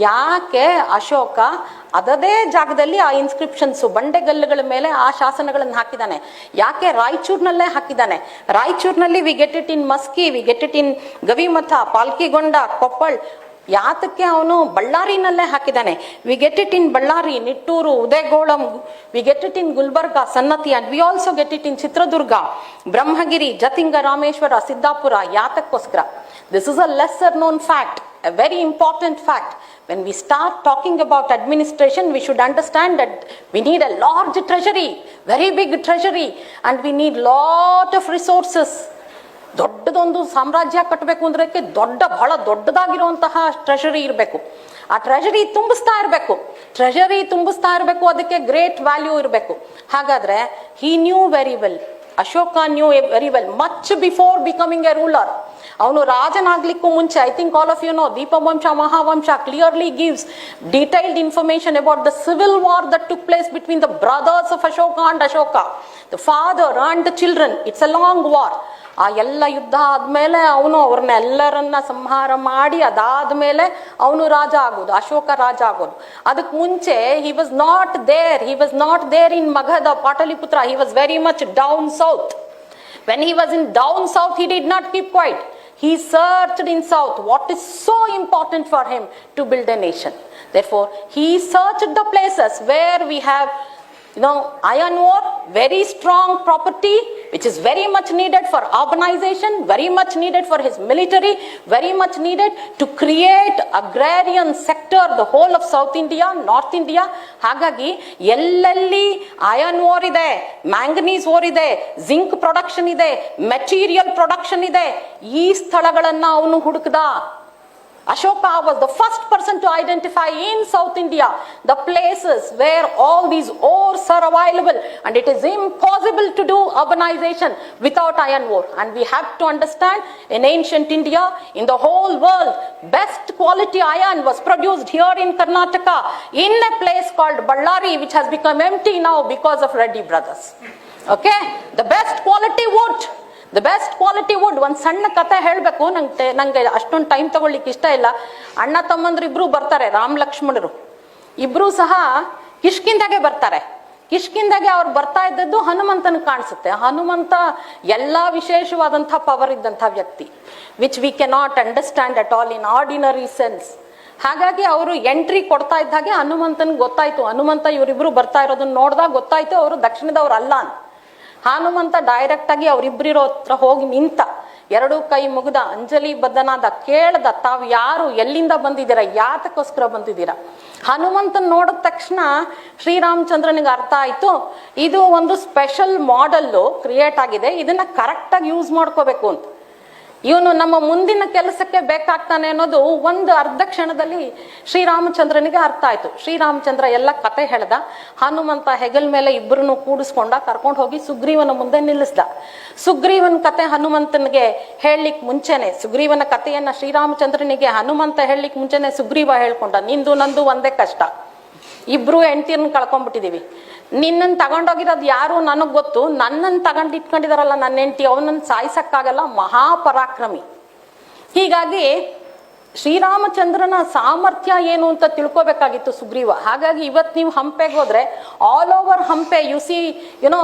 ಯಾಕೆ ಅಶೋಕ ಅದದೇ ಜಾಗದಲ್ಲಿ ಆ ಇನ್ಸ್ಕ್ರಿಪ್ಷನ್ಸ್ ಬಂಡೆಗಲ್ಲುಗಳ ಮೇಲೆ ಆ ಶಾಸನಗಳನ್ನು ಹಾಕಿದ್ದಾನೆ? ಯಾಕೆ ರಾಯಚೂರಿನಲ್ಲೇ ಹಾಕಿದ್ದಾನೆ? ರಾಯಚೂರಿನಲ್ಲಿ we get it in Maski we get it in Gavimath, Palkigundu Koppal, ಯಾತಕ್ಕೆ ಅವನು ಬಳ್ಳಾರಿನಲ್ಲೇ ಹಾಕಿದ್ದಾನೆ? We get it in Ballari, Nittur, Udegolam we get it in Gulbarga, Sannati and we also get it in Chitradurga, Brahmagiri, Jatinga Rameshwara, Siddapur, ಯಾತಕ್ಕೋಸ್ಕರ. This is a lesser known fact a very important fact. When we start talking about administration, we should understand that we need a large treasury, very big treasury, and we need lot of resources. ದೊಡ್ಡದೊಂದು ಸಾಮ್ರಾಜ್ಯ ಕಟ್ಟಬೇಕು ಅಂದ್ರಕ್ಕೆ ದೊಡ್ಡ ಬಹಳ ದೊಡ್ಡದಾಗಿರುವಂತಹ treasury ಇರಬೇಕು ಆ treasury ತುಂಬಿಸ್ತಾ ಇರಬೇಕು treasury ತುಂಬಿಸ್ತಾ ಇರಬೇಕು ಅದಕ್ಕೆ ಗ್ರೇಟ್ ವ್ಯಾಲ್ಯೂ ಇರಬೇಕು ಹಾಗಾದ್ರೆ he knew very well Ashoka knew very well much before becoming a ruler ಅವನು ರಾಜನಾಗ್ಲಿಕ್ಕೂ ಮುಂಚೆ I think all of you know Dipavamsa Mahavamsa clearly gives detailed information about the civil war that took place between the brothers of Ashoka and Ashoka the father and the children it's a long war ಆ ಎಲ್ಲ ಯುದ್ಧ ಆದ್ಮೇಲೆ ಅವನು ಅವ್ರನ್ನ ಎಲ್ಲರನ್ನ ಸಂಹಾರ ಮಾಡಿ ಅದಾದ್ಮೇಲೆ ಅವನು ರಾಜ ಆಗೋದು ಅಶೋಕ ರಾಜ ಆಗೋದು ಅದಕ್ಕೆ ಮುಂಚೆ he was not there he was not there in Magadha Pataliputra he was very much down south When he was in down south, he did not keep quiet. He searched in south what is so important for him to build a nation. Therefore, he searched the places where we have, you know, iron ore, very strong property, which is very much needed for urbanization, very much needed for his military, very much needed to create agrarian sector, the whole of South India, North India. ಹಾಗಾಗಿ ಎಲ್ಲೆಲ್ಲಿ iron ore ಇದೆ manganese ore ಇದೆ zinc production ಇದೆ material production ಇದೆ ಈ ಸ್ಥಳಗಳನ್ನ ಅವನು ಹುಡುಕದ Ashoka was the first person to identify in South India the places where all these ores are available and it is impossible to do urbanization without iron ore. And we have to understand in ancient India, in the whole world, best quality iron was produced here in Karnataka in a place called Ballari which has become empty now because of Reddy brothers. Okay? The best quality wood. The best quality wood ಒಂದು ಸಣ್ಣ ಕತೆ ಹೇಳಬೇಕು. ನಂಗೆ ನಂಗೆ ಅಷ್ಟೊಂದು time ತಗೊಳ್ಳಿಕ್ಕೆ ಇಷ್ಟ ಇಲ್ಲ. ಅಣ್ಣ ತಮ್ಮಂದ್ರು ಇಬ್ರು ಬರ್ತಾರೆ, ರಾಮ್ ಲಕ್ಷ್ಮಣರು. ಇಬ್ರು ಸಹ ಕಿಷ್ಕಿಂದಾಗೆ ಬರ್ತಾರೆ. ಕಿಷ್ಕಿಂದಾಗೆ ಅವ್ರು ಬರ್ತಾ ಇದ್ದದ್ದು ಹನುಮಂತನ ಕಾಣಿಸುತ್ತೆ. ಹನುಮಂತ ಎಲ್ಲ ವಿಶೇಷವಾದಂಥ ಪವರ್ ಇದ್ದಂಥ ವ್ಯಕ್ತಿ which we can not understand at all in ordinary sense ಹಾಗಾಗಿ ಅವರು ಎಂಟ್ರಿ ಕೊಡ್ತಾ ಇದ್ದಾಗೆ ಹನುಮಂತನ್ ಗೊತ್ತಾಯ್ತು. ಹನುಮಂತ ಇವರಿಬ್ರು ಬರ್ತಾ ಇರೋದನ್ನ ನೋಡ್ದಾಗ ಗೊತ್ತಾಯ್ತು, ಅವರು ದಕ್ಷಿಣದವ್ರು ಅಲ್ಲ ಅಂತ. ಹನುಮಂತ ಡೈರೆಕ್ಟ್ ಆಗಿ ಅವರಿಬ್ರಿರೋ ಹತ್ರ ಹೋಗಿ ನಿಂತ ಎರಡು ಕೈ ಮುಗಿದ ಅಂಜಲಿ ಬದ್ಧನಾದ ಕೇಳ್ದ ತಾವು ಯಾರು, ಎಲ್ಲಿಂದ ಬಂದಿದ್ದೀರಾ, ಯಾತಕ್ಕೋಸ್ಕರ ಬಂದಿದ್ದೀರಾ? ಹನುಮಂತನ್ ನೋಡಿದ ತಕ್ಷಣ ಶ್ರೀರಾಮಚಂದ್ರನಿಗೆ ಅರ್ಥ ಆಯ್ತು, ಇದು ಒಂದು ಸ್ಪೆಷಲ್ ಮಾಡೆಲ್ಲು ಕ್ರಿಯೇಟ್ ಆಗಿದೆ, ಇದನ್ನ ಕರೆಕ್ಟ್ ಆಗಿ ಯೂಸ್ ಮಾಡ್ಕೋಬೇಕು ಅಂತ. ಇವನು ನಮ್ಮ ಮುಂದಿನ ಕೆಲಸಕ್ಕೆ ಬೇಕಾಗ್ತಾನೆ ಅನ್ನೋದು ಒಂದು ಅರ್ಧ ಕ್ಷಣದಲ್ಲಿ ಶ್ರೀರಾಮಚಂದ್ರನಿಗೆ ಅರ್ಥ ಆಯ್ತು. ಶ್ರೀರಾಮಚಂದ್ರ ಎಲ್ಲ ಕತೆ ಹೇಳ್ದ. ಹನುಮಂತ ಹೆಗಲ್ ಮೇಲೆ ಇಬ್ಬರನ್ನು ಕೂಡಿಸ್ಕೊಂಡ ಕರ್ಕೊಂಡು ಹೋಗಿ ಸುಗ್ರೀವನ ಮುಂದೆ ನಿಲ್ಲಿಸ್ದ. ಸುಗ್ರೀವನ ಕತೆ ಹನುಮಂತನಿಗೆ ಹೇಳಲಿಕ್ಕೆ ಮುಂಚೆನೆ, ಸುಗ್ರೀವನ ಕಥೆಯನ್ನ ಶ್ರೀರಾಮಚಂದ್ರನಿಗೆ ಹನುಮಂತ ಹೇಳಲಿಕ್ಕೆ ಮುಂಚೆನೆ ಸುಗ್ರೀವ ಹೇಳ್ಕೊಂಡ. ನಿಂದು ನಂದು ಒಂದೇ ಕಷ್ಟ. ಇಬ್ರು ಹೆಂಡತಿಯನ್ನು ಕಳ್ಕೊಂಡ್ಬಿಟ್ಟಿದ್ದೀವಿ ನಿನ್ನನ್ನು ತಗೊಂಡೋಗಿರೋದು ಯಾರು ನನಗೆ ಗೊತ್ತು. ನನ್ನನ್ನು ತಗೊಂಡು ಇಟ್ಕೊಂಡಿದಾರಲ್ಲ ನನ್ನ ಹೆಂಡತಿ ಅವನನ್ನು ಸಾಯಿಸಕ್ಕಾಗಲ್ಲ, ಮಹಾಪರಾಕ್ರಮಿ. ಹೀಗಾಗಿ ಶ್ರೀರಾಮಚಂದ್ರನ ಸಾಮರ್ಥ್ಯ ಏನು ಅಂತ ತಿಳ್ಕೊಬೇಕಾಗಿತ್ತು ಸುಗ್ರೀವ. ಹಾಗಾಗಿ ಇವತ್ತು ನೀವು ಹಂಪೆಗೆ ಹೋದ್ರೆ all over Hampi you see you know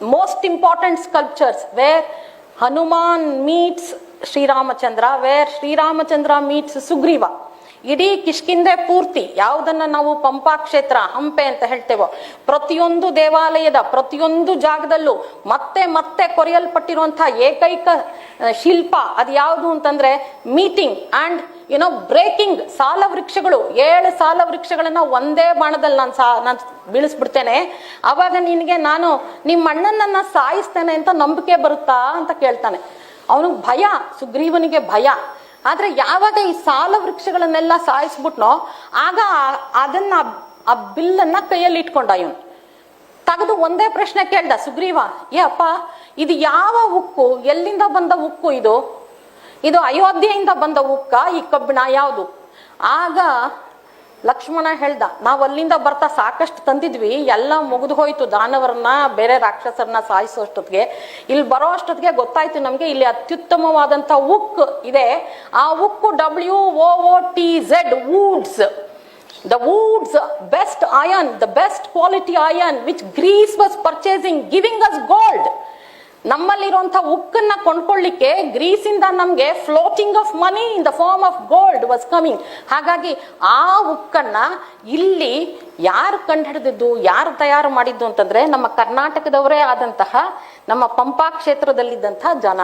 most important sculptures where Hanuman meets Sriramachandra where Sriramachandra meets Sugriva. ಇಡೀ ಕಿಷ್ಕಿಂದೆ ಪೂರ್ತಿ ಯಾವುದನ್ನ ನಾವು ಪಂಪಾ ಕ್ಷೇತ್ರ ಹಂಪೆ ಅಂತ ಹೇಳ್ತೇವೋ, ಪ್ರತಿಯೊಂದು ದೇವಾಲಯದ, ಪ್ರತಿಯೊಂದು ಜಾಗದಲ್ಲೂ ಮತ್ತೆ ಮತ್ತೆ ಕೊರೆಯಲ್ಪಟ್ಟಿರುವಂತಹ ಏಕೈಕ ಶಿಲ್ಪ ಅದು ಯಾವುದು ಅಂತಂದ್ರೆ ಮೀಟಿಂಗ್ ಅಂಡ್ ಏನೋ ಬ್ರೇಕಿಂಗ್ ಸಾಲ ವೃಕ್ಷಗಳು ಏಳು ಸಾಲ ವೃಕ್ಷಗಳನ್ನ ಒಂದೇ ಬಾಣದಲ್ಲಿ ನಾನು ಸಾ, ನಾನು ಬೀಳಿಸ್ಬಿಡ್ತೇನೆ. ಅವಾಗ ನಿನಗೆ ನಾನು ನಿಮ್ಮ ಅಣ್ಣನನ್ನ ಸಾಯಿಸ್ತೇನೆ ಅಂತ ನಂಬಿಕೆ ಬರುತ್ತಾ ಅಂತ ಕೇಳ್ತಾನೆ. ಅವನಿಗೆ ಭಯ, ಸುಗ್ರೀವನಿಗೆ ಭಯ. ಆದ್ರೆ ಯಾವಾಗ ಈ ಸಾಲ ವೃಕ್ಷಗಳನ್ನೆಲ್ಲ ಸಾಯಿಸ್ಬಿಟ್ನೋ ಆಗ ಅದನ್ನ ಆ ಬಿಲ್ಲನ್ನ ಕೈಯಲ್ಲಿ ಇಟ್ಕೊಂಡ ಇವನು. ತೆಗೆದು ಒಂದೇ ಪ್ರಶ್ನೆ ಕೇಳ್ದ, ಸುಗ್ರೀವ, ಏ ಅಪ್ಪ, ಇದು ಯಾವ ಉಕ್ಕು? ಎಲ್ಲಿಂದ ಬಂದ ಉಕ್ಕು ಇದು? ಇದು ಅಯೋಧ್ಯೆಯಿಂದ ಬಂದ ಉಕ್ಕ? ಈ ಕಬ್ಬಿಣ ಯಾವುದು? ಆಗ ಲಕ್ಷ್ಮಣ ಹೇಳ್ದ, ನಾವು ಅಲ್ಲಿಂದ ಬರ್ತಾ ಸಾಕಷ್ಟು ತಂದಿದ್ವಿ, ಎಲ್ಲ ಮುಗಿದು ಹೋಯ್ತು. ದಾನವರನ್ನ, ಬೇರೆ ರಾಕ್ಷಸರನ್ನ ಸಾಯಿಸೋಷ್ಟೊತ್ತಿಗೆ ಇಲ್ಲಿ ಬರೋ ಅಷ್ಟೊತ್ತಿಗೆ ಗೊತ್ತಾಯ್ತು ನಮ್ಗೆ, ಇಲ್ಲಿ ಅತ್ಯುತ್ತಮವಾದಂತ ಉಕ್ ಇದೆ. ಆ ಉಕ್ಕು W O T Z wootz the wootz best iron the best quality iron which Greece was purchasing giving us gold. ನಮ್ಮಲ್ಲಿರುವಂತಹ ಉಕ್ಕನ್ನ ಕೊಂಡ್ಕೊಳ್ಳಿಕ್ಕೆ ಗ್ರೀಸಿಂದ ನಮ್ಗೆ floating of money in the form of gold was coming. ಹಾಗಾಗಿ ಆ ಉಕ್ಕನ್ನ ಇಲ್ಲಿ ಯಾರು ಕಂಡುಹಿಡಿದಿದ್ದು, ಯಾರು ತಯಾರು ಮಾಡಿದ್ದು ಅಂತಂದ್ರೆ ನಮ್ಮ ಕರ್ನಾಟಕದವರೇ ಆದಂತಹ ನಮ್ಮ ಪಂಪಾ ಕ್ಷೇತ್ರದಲ್ಲಿದ್ದಂತಹ ಜನ.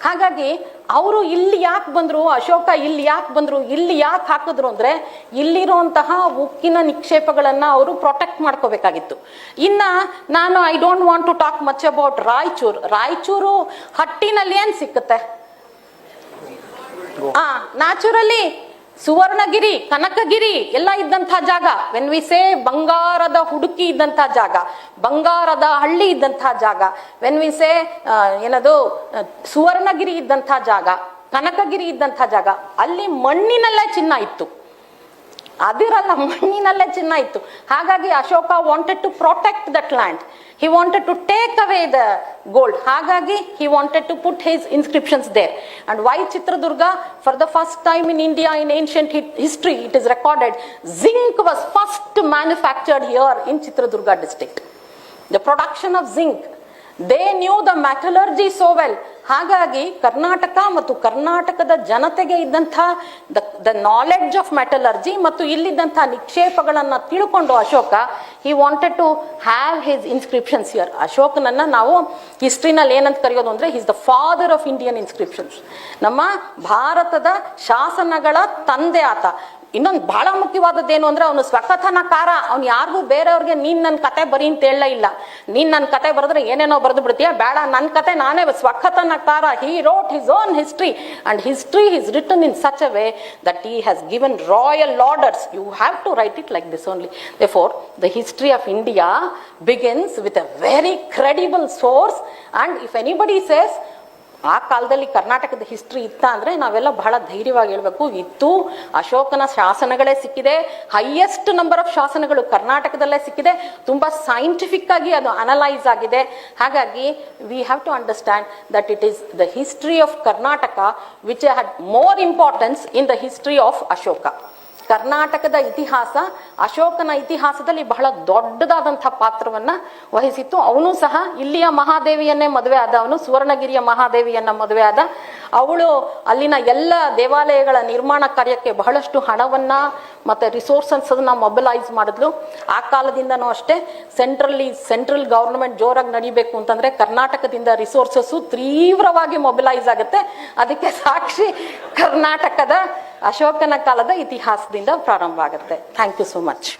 ಹಾಗಾಗಿ ಅವರು ಇಲ್ಲಿ ಯಾಕೆ ಬಂದ್ರು? ಅಶೋಕ ಇಲ್ಲಿ ಯಾಕೆ ಬಂದ್ರು? ಇಲ್ಲಿ ಯಾಕೆ ಹಾಕಿದ್ರು ಅಂದ್ರೆ ಇಲ್ಲಿರುವಂತಹ ಉಕ್ಕಿನ ನಿಕ್ಷೇಪಗಳನ್ನ ಅವರು ಪ್ರೊಟೆಕ್ಟ್ ಮಾಡ್ಕೋಬೇಕಾಗಿತ್ತು. ಇನ್ನ ನಾನು I don't want to talk much about Raichur. Raichur ಹಟ್ಟಿನಲ್ಲಿ ಏನು ಸಿಕ್ಕುತ್ತೆ? ಆ ನ್ಯಾಚುರಲಿ ಸುವರ್ಣಗಿರಿ, ಕನಕಗಿರಿ ಎಲ್ಲ ಇದ್ದಂತಹ ಜಾಗ. ವೆನ್ ವಿ ಸೇ ಬಂಗಾರದ ಹುಡುಕಿ ಇದ್ದಂತಹ ಜಾಗ, ಬಂಗಾರದ ಹಳ್ಳಿ ಇದ್ದಂತಹ ಜಾಗ. ವೆನ್ ವಿ ಸೇ ಏನದು ಸುವರ್ಣಗಿರಿ ಇದ್ದಂತಹ ಜಾಗ, ಕನಕಗಿರಿ ಇದ್ದಂತಹ ಜಾಗ, ಅಲ್ಲಿ ಮಣ್ಣಿನಲ್ಲೇ ಚಿನ್ನ ಇತ್ತು. ಅದಿರಲ್ಲ, ಮಣ್ಣಿನಲ್ಲೇ ಚಿನ್ನ ಇತ್ತು ಹಾಗಾಗಿ Ashoka wanted to protect that land he wanted to take away the gold ಹಾಗಾಗಿ he wanted to put his inscriptions there and why Chitradurga for the first time in India in ancient history it is recorded zinc was first manufactured here in Chitradurga district the production of zinc they knew the metallurgy so well ಹಾಗಾಗಿ ಕರ್ನಾಟಕ ಮತ್ತು ಕರ್ನಾಟಕದ ಜನತೆಗೆ ಇದ್ದಂಥ the knowledge of metallurgy ಮತ್ತು ಇಲ್ಲಿದ್ದಂಥ ನಿಕ್ಷೇಪಗಳನ್ನು ತಿಳ್ಕೊಂಡು ಅಶೋಕ ಈ wanted to have his inscriptions here ಅಶೋಕನನ್ನು ನಾವು ಹಿಸ್ಟ್ರಿನಲ್ಲಿ ಏನಂತ ಕರೆಯೋದು ಅಂದರೆ his the father of Indian inscriptions ನಮ್ಮ ಭಾರತದ ಶಾಸನಗಳ ತಂದೆ ಆತ. ಇನ್ನೊಂದು ಬಹಳ ಮುಖ್ಯವಾದದ್ದು ಏನು ಅಂದ್ರೆ ಅವನು ಸ್ವಕಥನಕಾರ ಅವ್ನು ಯಾರಿಗೂ ಬೇರೆಯವ್ರಿಗೆ, ನೀನ್ ನನ್ನ ಕತೆ ಬರೀ ಅಂತ ಹೇಳಲೇ ಇಲ್ಲ. ನೀನ್ ನನ್ನ ಕತೆ ಬರೆದ್ರೆ ಏನೇನೋ ಬರೆದು ಬಿಡ್ತೀಯ? ಬೇಡ ನನ್ನ ಕತೆ ನಾನೇ ಸ್ವಕಥನಕಾರ he wrote his own history and history his written in such a way that he has given royal orders. You have to write it like this only. Therefore, the history of india begins with a very credible source. And if anybody says ಆ ಕಾಲದಲ್ಲಿ ಕರ್ನಾಟಕದ history ಇತ್ತ ಅಂದ್ರೆ ನಾವೆಲ್ಲ ಬಹಳ ಧೈರ್ಯವಾಗಿ ಹೇಳಬೇಕು. ಇತ್ತು ಅಶೋಕನ ಶಾಸನಗಳೇ ಸಿಕ್ಕಿದೆ. ಹೈಯೆಸ್ಟ್ ನಂಬರ್ ಆಫ್ ಶಾಸನಗಳು ಕರ್ನಾಟಕದಲ್ಲೇ ಸಿಕ್ಕಿದೆ. ತುಂಬಾ ಸೈಂಟಿಫಿಕ್ ಆಗಿ ಅದು ಅನಲೈಸ್ ಆಗಿದೆ. ಹಾಗಾಗಿ we have to understand that it is the history of Karnataka which had more importance in the history of Ashoka ಕರ್ನಾಟಕದ ಇತಿಹಾಸ ಅಶೋಕನ ಇತಿಹಾಸದಲ್ಲಿ ಬಹಳ ದೊಡ್ಡದಾದಂಥ ಪಾತ್ರವನ್ನ ವಹಿಸಿತ್ತು. ಅವನು ಸಹ ಇಲ್ಲಿಯ ಮಹಾದೇವಿಯನ್ನೇ ಮದುವೆ ಆದ ಅವನು, ಸುವರ್ಣಗಿರಿಯ ಮಹಾದೇವಿಯನ್ನ ಮದುವೆ ಆದ ಅವಳು. ಅಲ್ಲಿನ ಎಲ್ಲ ದೇವಾಲಯಗಳ ನಿರ್ಮಾಣ ಕಾರ್ಯಕ್ಕೆ ಬಹಳಷ್ಟು ಹಣವನ್ನ ಮತ್ತೆ ರಿಸೋರ್ಸಸ್ ಅನ್ನ ಮೊಬಿಲೈಸ್ ಮಾಡಿದ್ಲು. ಆ ಕಾಲದಿಂದನೂ ಅಷ್ಟೇ ಸೆಂಟ್ರಲ್ಲಿ ಸೆಂಟ್ರಲ್ ಗವರ್ನಮೆಂಟ್ ಜೋರಾಗಿ ನಡಿಬೇಕು ಅಂತಂದ್ರೆ ಕರ್ನಾಟಕದಿಂದ ರಿಸೋರ್ಸಸ್ ತೀವ್ರವಾಗಿ ಮೊಬಿಲೈಸ್ ಆಗುತ್ತೆ. ಅದಕ್ಕೆ ಸಾಕ್ಷಿ ಕರ್ನಾಟಕದ ಅಶೋಕನ ಕಾಲದ ಇತಿಹಾಸದಿಂದ ಪ್ರಾರಂಭ ಆಗುತ್ತೆ ಥ್ಯಾಂಕ್ ಯು ಸೋ ಮಚ್